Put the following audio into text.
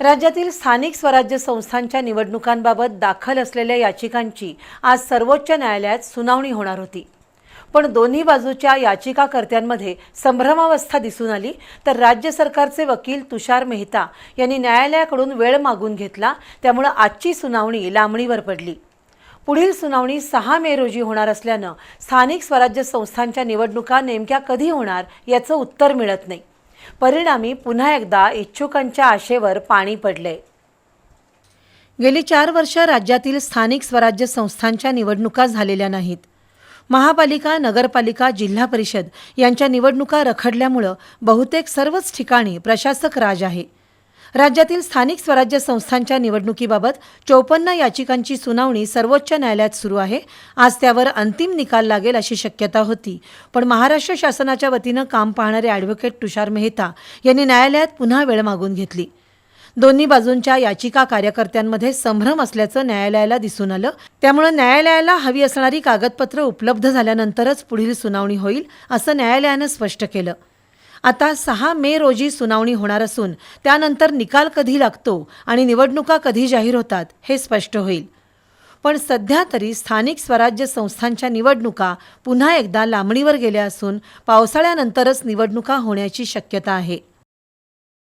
राज्यातील स्थानिक स्वराज्य संस्थांच्या निवडणुकांबाबत दाखल असलेल्या याचिकांची आज सर्वोच्च न्यायालयात सुनावणी होणार होती. पण दोन्ही बाजूच्या याचिकाकर्त्यांमध्ये संभ्रमावस्था दिसून आली तर राज्य सरकारचे वकील तुषार मेहता यांनी न्यायालयाकडून वेळ मागून घेतला त्यामुळं आजची सुनावणी लांबणीवर पडली. पुढील सुनावणी सहा मे रोजी होणार असल्यानं स्थानिक स्वराज्य संस्थांच्या निवडणुका नेमक्या कधी होणार याचं उत्तर मिळत नाही. परिणामी पुन्हा एकदा इच्छुकांच्या आशेवर पाणी पडले. गेली चार वर्ष राज्यातील स्थानिक स्वराज्य संस्थांच्या निवडणुका झालेल्या नाहीत. महापालिका नगरपालिका जिल्हा परिषद यांच्या निवडणुका रखडल्यामुळं बहुतेक सर्वच ठिकाणी प्रशासक राज आहे. राज्यातील स्थानिक स्वराज्य संस्थांच्या निवडणुकीबाबत चौपन्न याचिकांची सुनावणी सर्वोच्च न्यायालयात सुरू आहे. आज त्यावर अंतिम निकाल लागेल अशी शक्यता होती. पण महाराष्ट्र शासनाच्या वतीनं काम पाहणारे ॲडव्होकेट तुषार मेहता यांनी न्यायालयात पुन्हा वेळ मागून घेतली. दोन्ही बाजूंच्या याचिका कार्यकर्त्यांमध्ये संभ्रम असल्याचं न्यायालयाला दिसून आलं. त्यामुळे न्यायालयाला हवी असणारी कागदपत्र उपलब्ध झाल्यानंतरच पुढील सुनावणी होईल असं न्यायालयानं स्पष्ट केलं. आता सहा मे रोजी सुनावणी होणार असून त्यानंतर निकाल कधी लागतो आणि निवडणुका कधी जाहीर होतात हे स्पष्ट होईल. पण सध्या तरी स्थानिक स्वराज्य संस्थांच्या निवडणुका पुन्हा एकदा लांबणीवर गेल्या असून पावसाळ्यानंतरच निवडणुका होण्याची शक्यता आहे.